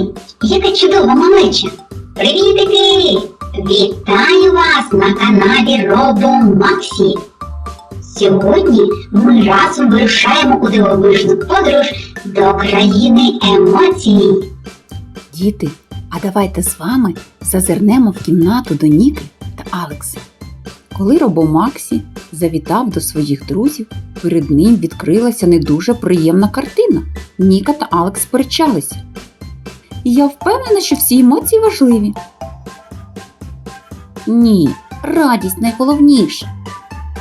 Ой, яка чудова малеча! Привітики! Вітаю вас на каналі Робо Максі! Сьогодні ми разом вирушаємо у дивовижну подорож до країни емоцій. Діти, а давайте з вами зазирнемо в кімнату до Ніки та Алекса. Коли Робомаксі завітав до своїх друзів, перед ним відкрилася не дуже приємна картина. Ніка та Алекс сперечалися. Я впевнена, що всі емоції важливі. Ні, радість найголовніша.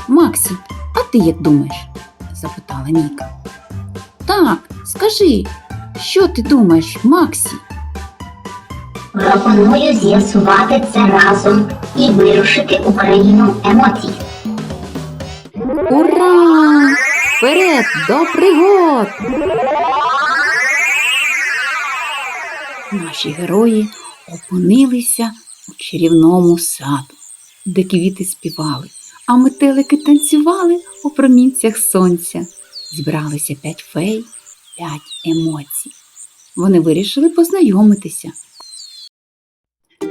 Максі, а ти як думаєш? запитала Ніка. Так, скажи, що ти думаєш, Максі? Пропоную з'ясувати це разом і вирушити у країну емоцій. Ура! Вперед до пригод! Наші герої опинилися у чарівному саду, де квіти співали, а метелики танцювали у промінцях сонця. Зібралися п'ять фей, п'ять емоцій. Вони вирішили познайомитися.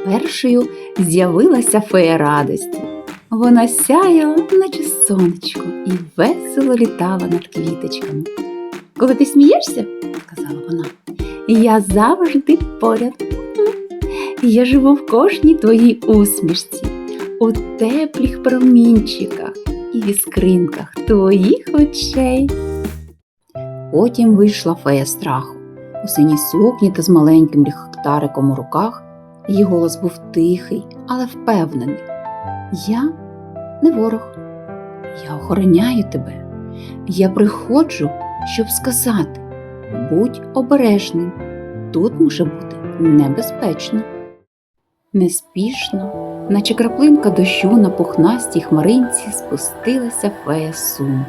Першою з'явилася фея радості. Вона сяяла, наче сонечко, і весело літала над квіточками. Коли ти смієшся, сказала вона, я завжди поряд. Я живу в кожній твоїй усмішці, у теплих промінчиках і іскринках твоїх очей. Потім вийшла фея страху у синій сукні та з маленьким ліхтариком у руках. Її голос був тихий, але впевнений. Я не ворог. Я охороняю тебе. Я приходжу, щоб сказати: будь обережним, тут може бути небезпечно. Неспішно, наче краплинка дощу на пухнастій хмаринці спустилася фея суму.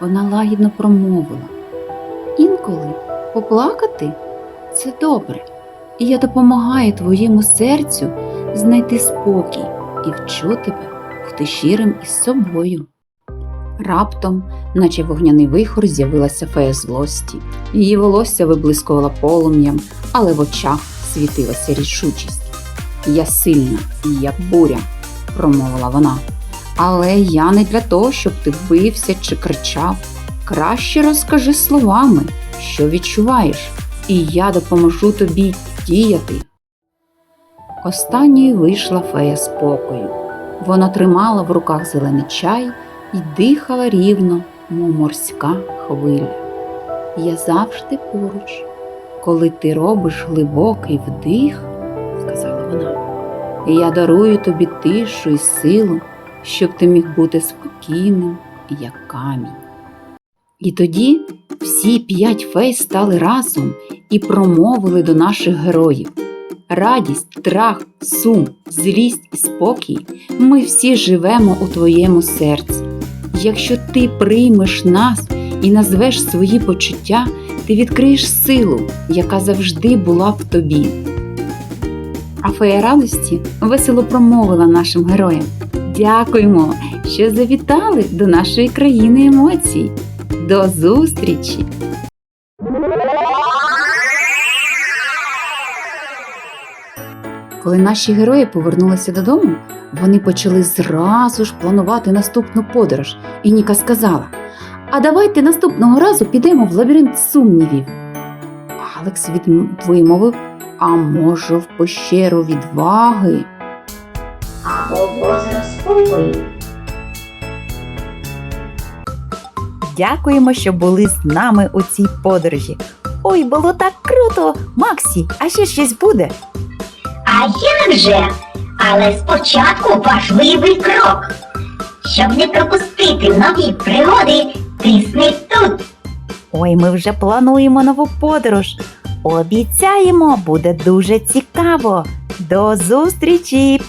Вона лагідно промовила. Інколи поплакати це добре, і я допомагаю твоєму серцю знайти спокій і вчу тебе бути щирим із собою. Раптом, наче вогняний вихор, з'явилася фея злості. Її волосся виблискувало полум'ям, але в очах світилася рішучість. Я сильна, як буря, промовила вона. Але я не для того, щоб ти бився чи кричав. Краще розкажи словами, що відчуваєш, і я допоможу тобі діяти. Останньою вийшла фея спокою. Вона тримала в руках зелений чай і дихала рівно, мов морська хвиля. Я завжди поруч. Коли ти робиш глибокий вдих, сказала вона, я дарую тобі тишу і силу, щоб ти міг бути спокійним, як камінь. І тоді всі п'ять фей стали разом і промовили до наших героїв. Радість, страх, сум, злість і спокій ми всі живемо у твоєму серці. Якщо ти приймеш нас і назвеш свої почуття, ти відкриєш силу, яка завжди була в тобі. А фея радості весело промовила нашим героям. Дякуємо, що завітали до нашої країни емоцій. До зустрічі! Коли наші герої повернулися додому, вони почали зразу ж планувати наступну подорож, і Ніка сказала: А давайте наступного разу підемо в лабіринт сумнівів. Алекс вимовив, а може, в пещеру відваги. Дякуємо, що були з нами у цій подорожі. Ой, було так круто! Максі, а ще щось буде? А як же? Але спочатку важливий крок. Щоб не пропустити нові пригоди, тисни тут. Ой, ми вже плануємо нову подорож. Обіцяємо, буде дуже цікаво. До зустрічі!